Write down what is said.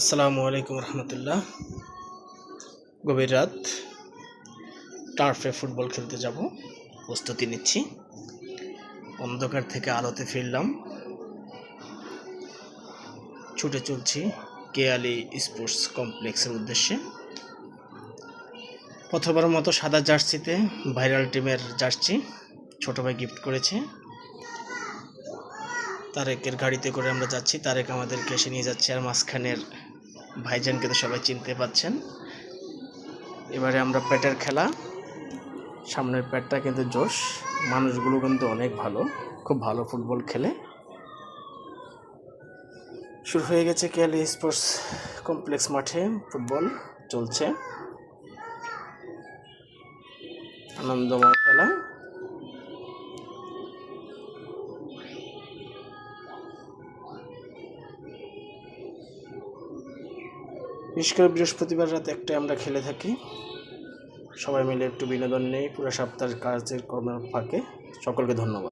আসসালামু আলাইকুম রহমতুল্লাহ। গভীর রাত। টার্ফে ফুটবল খেলতে যাব। প্রস্তুতি নিচ্ছি। অন্ধকার থেকে আলোতে ফিরলাম। ছুটে চলছি কেয়ালি স্পোর্টস কমপ্লেক্সের উদ্দেশ্যে। প্রথমবার মতো সাদা জার্সিতে ভাইরাল টিমের জার্সি ছোটো ভাই গিফট করেছে। তারেকের গাড়িতে করে আমরা যাচ্ছি। তারেক আমাদেরকে এসে নিয়ে যাচ্ছে আর মাঝখানের ভাইজানকে তো সবাই চিনতে পাচ্ছেন। এবারে আমরা প্যাটের খেলা। সামনের প্যাটটা কিন্তু জোশ। মানুষগুলো কিন্তু অনেক ভালো। খুব ভালো ফুটবল খেলে। শুরু হয়ে গেছে কেয়ালি স্পোর্টস কমপ্লেক্স মাঠে। ফুটবল চলছে। আনন্দময় খেলা। বিশেষ করে বৃহস্পতিবার রাতে একটাই আমরা খেলে থাকি। সবাই মিলে একটু বিনোদন নেই, পুরো সপ্তাহের কাজের কর্মের ফাঁকে। সকলকে ধন্যবাদ।